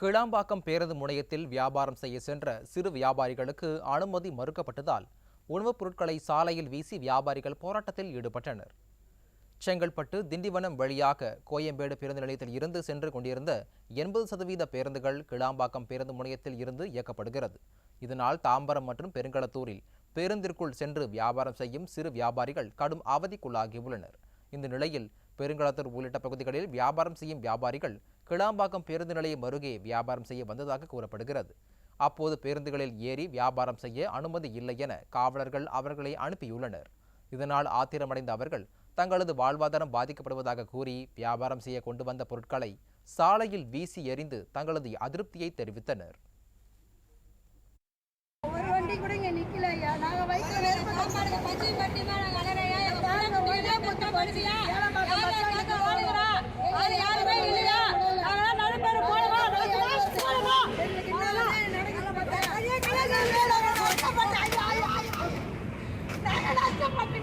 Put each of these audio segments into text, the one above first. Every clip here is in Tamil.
கிளாம்பாக்கம் பேருந்து முனையத்தில் வியாபாரம் செய்ய சென்ற சிறு வியாபாரிகளுக்கு அனுமதி மறுக்கப்பட்டதால் உணவுப் பொருட்களை சாலையில் வீசி வியாபாரிகள் போராட்டத்தில் ஈடுபட்டனர். செங்கல்பட்டு திண்டிவனம் வழியாக கோயம்பேடு பேருந்து நிலையத்தில் இருந்து சென்று கொண்டிருந்த எண்பது சதவீத பேருந்துகள் கிளாம்பாக்கம் பேருந்து முனையத்தில் இருந்து இயக்கப்படுகிறது. இதனால் தாம்பரம் மற்றும் பெருங்களத்தூரில் பேருந்திற்குள் சென்று வியாபாரம் செய்யும் சிறு வியாபாரிகள் கடும் அவதிக்குள்ளாகியுள்ளனர். இந்த நிலையில் பெருங்களத்தூர் உள்ளிட்ட பகுதிகளில் வியாபாரம் செய்யும் வியாபாரிகள் கிளாம்பாக்கம் பேருந்து நிலையம் அருகே வியாபாரம் செய்ய வந்ததாக கூறப்படுகிறது. அப்போது பேருந்துகளில் ஏறி வியாபாரம் செய்ய அனுமதி இல்லை என காவலர்கள் அவர்களை அனுப்பியுள்ளனர். இதனால் ஆத்திரமடைந்த அவர்கள் தங்களது வாழ்வாதாரம் பாதிக்கப்படுவதாக கூறி வியாபாரம் செய்ய கொண்டு வந்த பொருட்களை சாலையில் வீசி எறிந்து தங்களது அதிருப்தியை தெரிவித்தனர். ஒரு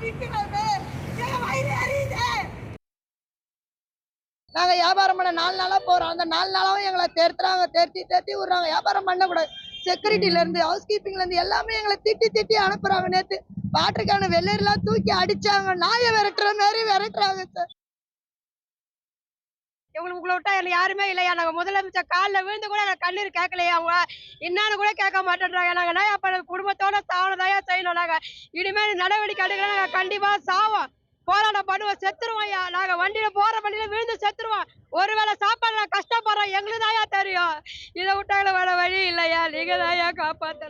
நாங்கள் நாங்க வியாபாரம் பண்ண நாலு நாளா போறோம். அந்த நாலு நாளாவும் எங்களை தேர்த்துறாங்க. தேர்த்தி தேர்த்தி விடுறாங்க. வியாபாரம் பண்ணக்கூடாது. செக்யூரிட்டில இருந்து ஹவுஸ் கீப்பிங்ல இருந்து எல்லாமே எங்களை திட்டி திட்டி அனுப்புறாங்க. நேத்து வாட்டருக்கான வெள்ளரிலாம் தூக்கி அடிச்சாங்க. நாயை விரட்டுற மாதிரி விரட்டுறாங்க சார் எங்களுக்கு உங்களை விட்டா எனக்கு யாருமே இல்லையா? நாங்க முதலமைச்சர் காலில் விழுந்து கூட எனக்கு கண்ணீர் கேட்கலையா அவங்க. என்னன்னு கூட கேட்க மாட்டேன்றாங்க. நாங்க அப்ப குடும்பத்தோட சாவனதாயா செய்யணும்? நாங்க இனிமேல் நடவடிக்கை எடுக்கலாம் நாங்க கண்டிப்பா சாவோம். போராட்டம் பண்ணுவோம். செத்துருவோம் ஐயா. நாங்க வண்டியில போற வண்டியில விழுந்து செத்துருவோம். ஒருவேளை சாப்பாடு நான் கஷ்டப்படுறோம் எங்களுக்கு தாயா தெரியும். இதை விட்டாங்கள வேற வழி இல்லையா? நீங்க தாயா காப்பாத்தணும்